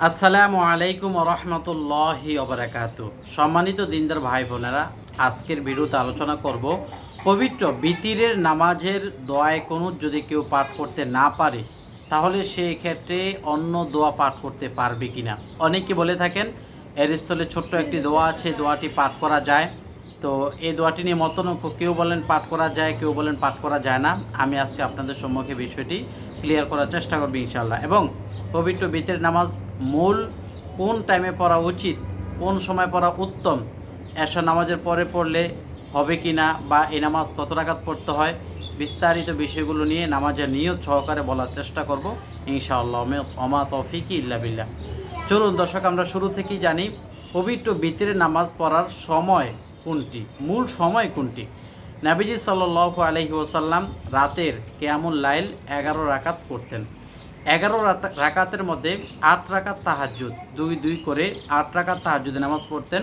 আসসালামু আলাইকুম রহমতুল্লাহি অবরাকাত সম্মানিত দিনদার ভাই বোনেরা, আজকের ভিডিওতে আলোচনা করব পবিত্র বিতিরের নামাজের দোয়ায় কোনো যদি কেউ পাঠ করতে না পারে, তাহলে সেই ক্ষেত্রে অন্য দোয়া পাঠ করতে পারবে কিনা? অনেকে বলে থাকেন, এর স্থলে ছোট্ট একটি দোয়া আছে, দোয়াটি পাঠ করা যায়। তো এই দোয়াটি নিয়ে মতনৈক্য কেউ বলেন পাঠ করা যায়, কেউ বলেন পাঠ করা যায় না। আমি আজকে আপনাদের সম্মুখে বিষয়টি ক্লিয়ার করার চেষ্টা করব ইনশাল্লাহ এবং পবিত্র বিতের নামাজ মূল কোন টাইমে পড়া উচিত, কোন সময় পড়া উত্তম এশা নামাজের পরে পড়লে হবে কি না বা এই নামাজ কত রাকাত পড়তে হয়, বিস্তারিত বিষয়গুলো নিয়ে নামাজের নিয়ত সহকারে বলার চেষ্টা করব, ইনশাআল্লাহ অমা তফিকি ইল্লা বিল্লাহ। চলুন দর্শক, আমরা শুরু থেকেই জানি, পবিত্র বিতরের নামাজ পড়ার সময় কোনটি, মূল সময় কোনটি? নাবিজি সাল্লাহ আলহি ওসাল্লাম রাতের কেয়ামুল লাইল এগারো রাকাত করতেন এগারো রাকাতের মধ্যে আট রাকাত তাহাজুদ দুই দুই করে আট রাকাত তাহাজুদের নামাজ পড়তেন।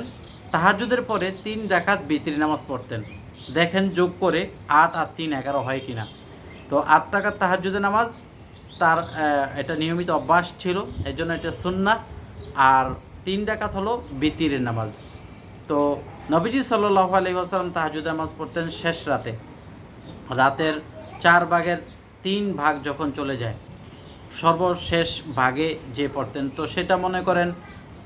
তাহাজুদের পরে তিন রাকাত বিতির নামাজ পড়তেন। দেখেন যোগ করে আট আর তিন এগারো হয় কিনা। তো আট রাকাত তাহাজুদের নামাজ তার এটা নিয়মিত অভ্যাস ছিল। এই জন্য এটা সুন্না আর তিন ডাকাত হলো বিতিরের নামাজ। তো নবীজি সাল্লাহ আলী আসালাম তাহাজুদ নামাজ পড়তেন শেষ রাতে। রাতের চার ভাগের তিন ভাগ যখন চলে যায় সর্বশেষ ভাগে যে পড়তেন, তো সেটা মনে করেন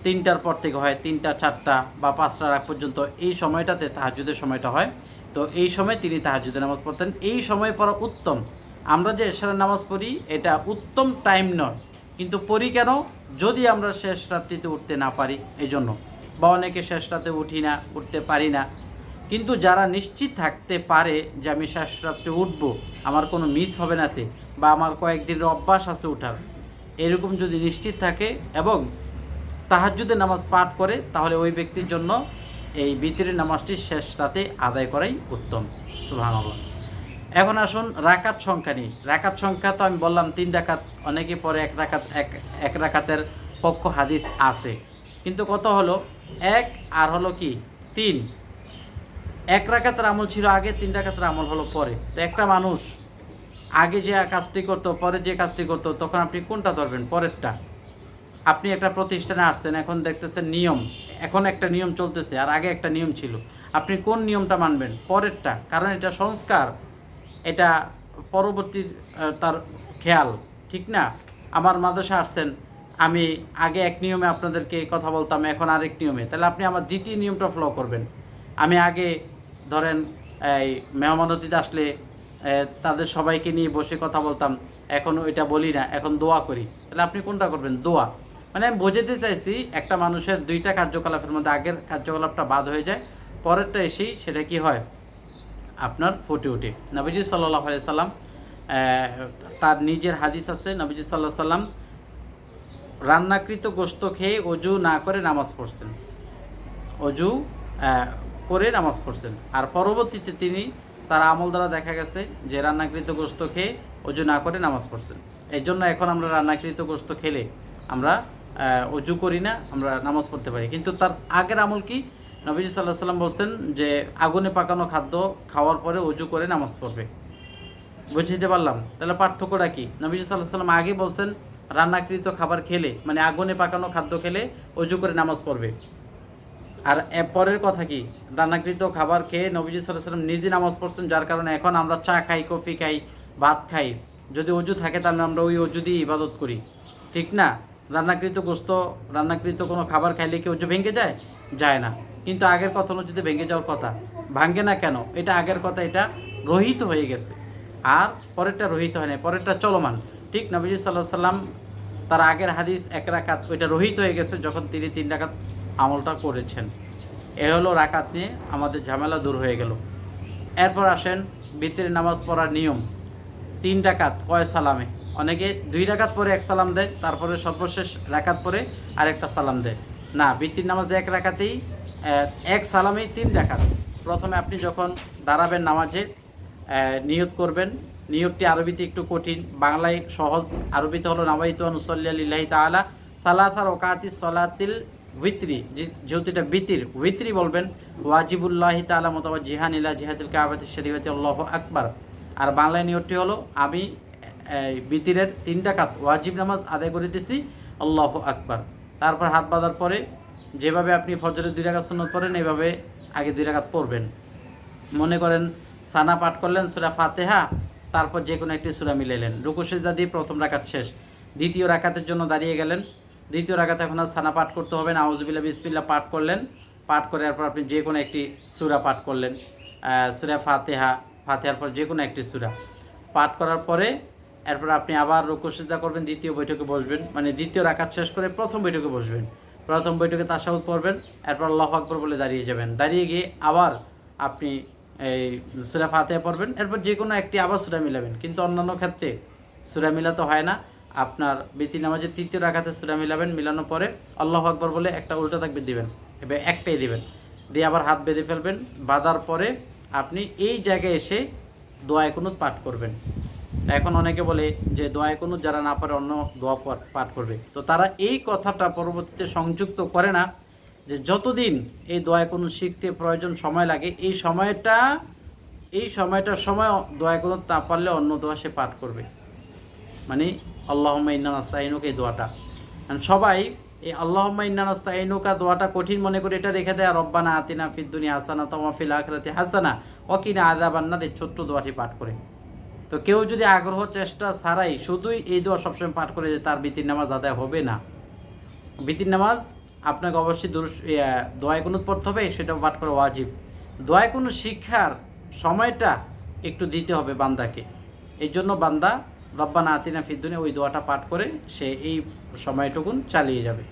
তিনটার পর থেকে হয়, তিনটা, চারটা বা পাঁচটার আগ পর্যন্ত এই সময়টাতে তাহাজুদের সময়টা হয়। তো এই সময় তিনি তাহাজুদের নামাজ পড়তেন। এই সময় পড়া উত্তম। আমরা যে এশারের নামাজ পড়ি, এটা উত্তম টাইম নয়। কিন্তু পড়ি কেন? যদি আমরা শেষ রাত্রিতে উঠতে না পারি এই জন্য বা অনেকে শেষ রাতে উঠি না, উঠতে পারি না। কিন্তু যারা নিশ্চিত থাকতে পারে যে আমি শেষ রাত্রে উঠবো, আমার কোনো মিস হবে নাতে বা আমার কয়েকদিনের অভ্যাস আছে উঠার। এরকম যদি নিশ্চিত থাকে এবং তাহাজ্জুদের নামাজ পাঠ করে, তাহলে ওই ব্যক্তির জন্য এই বিতিরের নামাজটি শেষ রাতে আদায় করাই উত্তম। সুবহানাল্লাহ। এখন আসুন রাকাত সংখ্যা নিই রাকাত সংখ্যা তো আমি বললাম তিন রাকাত, অনেকে পরে এক রাকাত, এক এক রাকাতের পক্ষ হাদিস আছে। কিন্তু কত হলো? এক আর হলো কি? তিন। এক রাকাতের আমল ছিল আগে, তিন রাকাতের আমল হলো পরে। তো একটা মানুষ আগে যে কাজটি করতো পরে যে কাজটি করতো তখন আপনি কোনটা ধরবেন? পরেরটা। আপনি একটা প্রতিষ্ঠানে আসছেন এখন দেখতেছেন নিয়ম। এখন একটা নিয়ম চলতেছে আর আগে একটা নিয়ম ছিল। আপনি কোন নিয়মটা মানবেন? পরেরটা। কারণ এটা সংস্কার। এটা পরবর্তীর আহ, তার খেয়াল। ঠিক না? আমার মাদ্রাসা আসছেন আমি আগে এক নিয়মে আপনাদেরকে কথা বলতাম এখন আরেক নিয়মে। তাহলে আপনি আমার দ্বিতীয় নিয়মটা ফলো করবেন। আমি আগে ধরেন এই মেহমান অতিথি আসলে তাদের সবাইকে নিয়ে বসে কথা বলতাম। এখন ওইটা বলি না, এখন দোয়া করি। তাহলে আপনি কোনটা করবেন? দোয়া। মানে আমি বোঝাতে চাইছি, একটা মানুষের দুইটা কার্যকলাপের মধ্যে আগের কার্যকলাপটা বাদ হয়ে যায়, পরেরটা এসেই সেটা কি হয়? আপনার ফুটে ওঠে। নবীজি সাল্লাহ সাল্লাম তার নিজের হাদিস আছে, নবীজি সাল্লাহ সাল্লাম, রান্নাকৃত গোস্ত খেয়ে অজু না করে নামাজ পড়ছেন। অজু করে নামাজ পড়ছেন। আর পরবর্তীতে তিনি তার আমল দ্বারা দেখা গেছে যে রান্নাকৃত গোস্ত খেয়ে অজু না করে নামাজ পড়ছেন। এই জন্য এখন আমরা রান্নাকৃত গোস্ত খেলে আমরা অজু করি না, আমরা নামাজ পড়তে পারি। কিন্তু তার আগের আমল কি? নবীজি সাল্লাহ সাল্লাম বলছেন যে আগুনে পাকানো খাদ্য খাওয়ার পরে অজু করে নামাজ পড়বে। বুঝতে পারলাম? তাহলে পার্থক্যটা কি? নবীজি সাল্লাহ সাল্লাম আগে বলছেন, রান্নাকৃত খাবার খেলে মানে আগুনে পাকানো খাদ্য খেলে অজু করে নামাজ পড়বে। আর পরের কথা কি? রান্নাকৃত খাবার খেয়ে নবীজি সাল্লাম নিজে নামাজ পড়ছেন, যার কারণে এখন আমরা চা খাই, কফি খাই, ভাত খাই। যদি অজু থাকে তাহলে আমরা ওই অজু দিয়ে ইবাদত করি। ঠিক না? রান্নাকৃত গোস্ত, রান্নাকৃত কোনো খাবার খাইলে কি অজু ভেঙে যায়? যায় না। কিন্তু আগের কথা যদি ভেঙে যাওয়ার কথা, ভাঙে না কেন? এটা আগের কথা, এটা রহিত হয়ে গেছে। আর পরেরটা রহিত হয় না পরেরটা চলমান। ঠিক নবীজি সাল্লাহ সাল্লাম তার আগের হাদিস এক রাকাত, ওইটা রহিত হয়ে গেছে যখন তিনি তিন রাকাত আমলটা করেছেন। এ হলো রাকাত নিয়ে আমাদের ঝামেলা দূর হয়ে গেল। এরপর আসেন বিতির নামাজ পড়ার নিয়ম। তিন রাকাত, কয় সালামে? অনেকে দুই রাকাত পরে এক সালাম দেয়, তারপরে সর্বশেষ রাকাত পরে আরেকটা সালাম দেয়। না, বিতির নামাজে এক রাকাতেই এক সালামেই তিন রাকাত। প্রথমে আপনি যখন দাঁড়াবেন নামাজে নিয়ত করবেন। নিয়তটি আরবিতে একটু কঠিন, বাংলায় সহজ। আরবিতে হলো নাবাইত অনুসল্লাহ তালা সালাথার ওকাতি সলাতিল উইত্রি যেহেতু এটা বিতির উইত্রি বলবেন, ওয়াজিবুল্লাহ তালা মোতাবা জিহান ইলা জিহাদুল কাবাতি শরীফাতি, আল্লাহ আকবার। আর বাংলায় নিয়তটি হলো, আমি বিতিরের তিন ডাকাত ওয়াজিব নামাজ আদায় করিতেছি, আল্লাহ আকবার। তারপর হাত বাঁধার পরে, যেভাবে আপনি ফজরের দুই রাকাত সুন্নত পড়েন এইভাবে আগে দুই রাকাত পড়বেন। মনে করেন, সানা পাঠ করলেন, সুরা ফাতেহা, তারপর যে কোনো একটি সুরা মিলাইলেন। রুকু সেজদা দিয়ে প্রথম রাকাত শেষ। দ্বিতীয় রাকাতের জন্য দাঁড়িয়ে গেলেন দ্বিতীয় রাকাতে এখন আর সানা পাঠ করতে হবে না। আউজবিল্লা বিসমিল্লা পাঠ করলেন। পাঠ করে এরপর আপনি যে কোনো একটি সুরা পাঠ করলেন। সুরা ফাতেহা, ফাতেহার পর যে কোনো একটি সুরা। পাঠ করার পরে এরপর আপনি আবার রুকু, সেজদা করবেন, দ্বিতীয় বৈঠকে বসবেন। মানে দ্বিতীয় রাকাত শেষ করে প্রথম বৈঠকে বসবেন। প্রথম বৈঠকে তাসাউদ পড়বেন, এরপর আল্লাহ আকবর বলে দাঁড়িয়ে যাবেন। দাঁড়িয়ে গিয়ে আবার আপনি এই সুরা ফাতেহা পড়বেন। এরপর যে কোনো একটি আবার সুরা মিলাবেন। কিন্তু অন্যান্য ক্ষেত্রে সুরা মিলাতে হয় না। আপনার বিতি নামাজের তৃতীয় রাখাতে সুরা মিলাবেন, মিলানোর পরে আল্লাহ আকবর বলে একটা উল্টা থাকবে দিবেন, এবার একটাই দিবেন। দিয়ে আবার হাত বেঁধে ফেলবেন, বাঁধার পরে আপনি এই জায়গায় এসে দোয়া কুনুত পাঠ করবেন। এখন অনেকে বলে যে দোয়া কুনুত যারা না পারে অন্য দোয়া পাঠ- করবে। তো তারা এই কথাটা পরবর্তীতে সংযুক্ত করে না যে যতদিন এই দোয়া কোনো শিখতে প্রয়োজন সময় লাগে, এই সময়টা, এই সময়টার সময় দোয়া কোনো না পারলে অন্য দোয়া সে পাঠ করবে। মানে আল্লাহম্মা ইন্না নাস্তাইনুক এই দোয়াটা। সবাই এই আল্লাহম্মা ইন্না নাস্তাইনুকা দোয়াটা কঠিন মনে করে এটা রেখে দেয়, রব্বানা আতিনা ফিদ দুনিয়া হাসানা তোমা ফিল আখরাতি হাসানা অকিনা আযাবান্নার, এই ছোট্ট দোয়াটি পাঠ করে। তো কেউ যদি আগ্রহ, চেষ্টা ছাড়াই শুধুই এই দোয়া সবসময় পাঠ করে যে তার বিতির নামাজ আদায় হবে না। বিতির নামাজ আপনাকে অবশ্যই দোয়ায় কোনো পড়তে হবে সেটা পাঠ করা ওয়াজিব। দোয়ায় কোনো শিক্ষার সময়টা একটু দিতে হবে বান্দাকে। এই জন্য বান্দা রব্বানা আতিনা ফিদ্দুনে ওই দোয়াটা পাঠ করে সে এই সময়টুকুন চালিয়ে যাবে।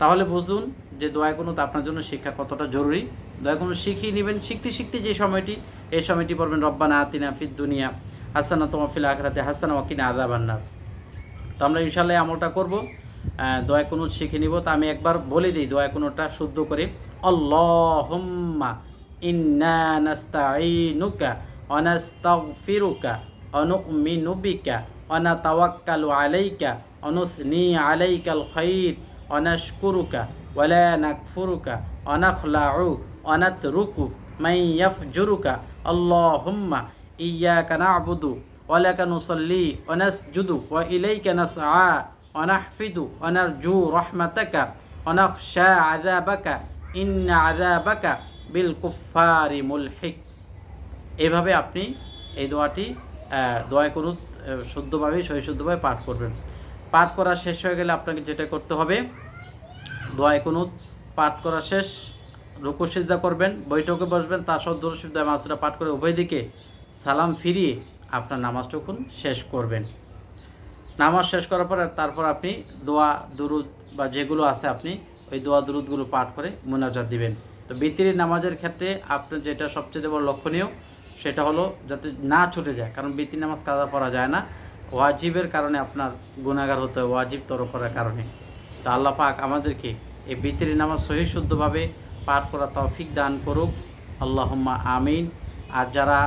তাহলে বুঝুন যে দোয়া কোনো আপনার জন্য শিক্ষা কতটা জরুরি। দয়া কোনো শিখিয়ে নেবেন, শিখতে শিখতে যে সময়টি, এই সময়টি পড়বেন রব্বানা আতিনা ফিদ দুনিয়া, হাসানা তোমা ফিল আখরাতে, হাসানা ওয়াকিনা আদা বান্নার তো আমরা ইনশাল্লাহ আমলটা করব। দোয়া কোনো শিখে নিব। তো আমি একবার বলে দিই, দোয়া কোনোটা শুদ্ধ করে, আল্লাহুম্মা ইন্না নাস্তাঈনুকা ওয়া নাস্তাগফিরুকা ওয়া নু'মিনু বিকা ওয়া নাতাওয়াক্কালু আলাইকা ওয়া নুসনি আলাইকাল খাইর ওয়া নাশকুরুকা ওয়া লা নাকফুরুকা ওয়া নাখলাউ ওয়া নাতরুকু মান ইয়াফজুরুকা আল্লাহুম্মা ইয়্যাকা না'বুদু ওয়া লাকা নুসাল্লি ওয়া নাসজুদু ওয়া ইলাইকা নাসআ ونحفد ونرجو رحمتك ونخشى عذابك إن عذابك بالكفار ملحق এভাবে আপনি এই দোয়াটি আহ, দোয়া করুন শুদ্ধভাবে সহিশুদ্ধভাবে পাঠ করবেন। পাঠ করা শেষ হয়ে গেলে আপনাকে যেটা করতে হবে, দোয়া কুনুত পাঠ করা শেষ, রুকু সিজদা করবেন, বৈঠকে বসবেন তার সব দুরুসিদ্ধা মাসরা পাঠ করে উভয় দিকে সালাম ফিরিয়ে আপনার নামাজটুকুন শেষ করবেন। নামাজ শেষ করার পরে তারপর আপনি দোয়া, দুরুদ বা যেগুলো আছে আপনি ওই দোয়া, দুরুদগুলো পাঠ করে মোনাজাত দিবেন। তো বিতিরি নামাজের ক্ষেত্রে আপনার যেটা সবচেয়ে বড় লক্ষণীয় সেটা হলো যাতে না ছুটে যায়, কারণ বিতির নামাজ কাজা পড়া যায় না। ওয়াজিবের কারণে আপনার গুণাগার হতে হয়, ওয়াজিব তরফ করার কারণে। তো আল্লাহ পাক আমাদেরকে এই বিতিরি নামাজ সহি শুদ্ধভাবে পাঠ করা তৌফিক দান করুক। আল্লাহম্মা আমিন। আর যারা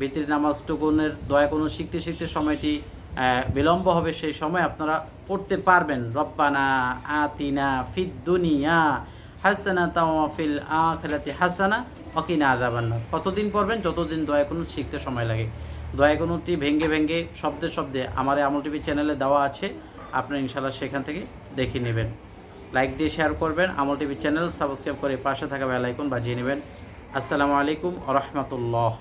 বিতির নামাজটুকুনের দয়া কোনো শিখতে শিখতে সময়টি বিলম্ব হবে সেই সময় আপনারা পড়তে পারবেন। রব্বানা আতিনা ফিদ দুনিয়া হাসানা তাওয়া ফিল আখিরাতি হাসানা। অকিনা না কতদিন পড়বেন, যতদিন দয়া কোনো শিখতে সময় লাগে। দয়া কোনোটি ভেঙ্গে ভেঙ্গে, শব্দে শব্দে। আমার আমল টিভি চ্যানেলে দেওয়া আছে আপনি ইনশাল্লাহ সেখান থেকে দেখে নেবেন। লাইক দিয়ে শেয়ার করবেন, আমল টিভি চ্যানেল সাবস্ক্রাইব করে পাশে থাকা বেল আইকন বাজিয়ে নেবেন। আসসালামু আলাইকুম আ রহমতুল্লাহ।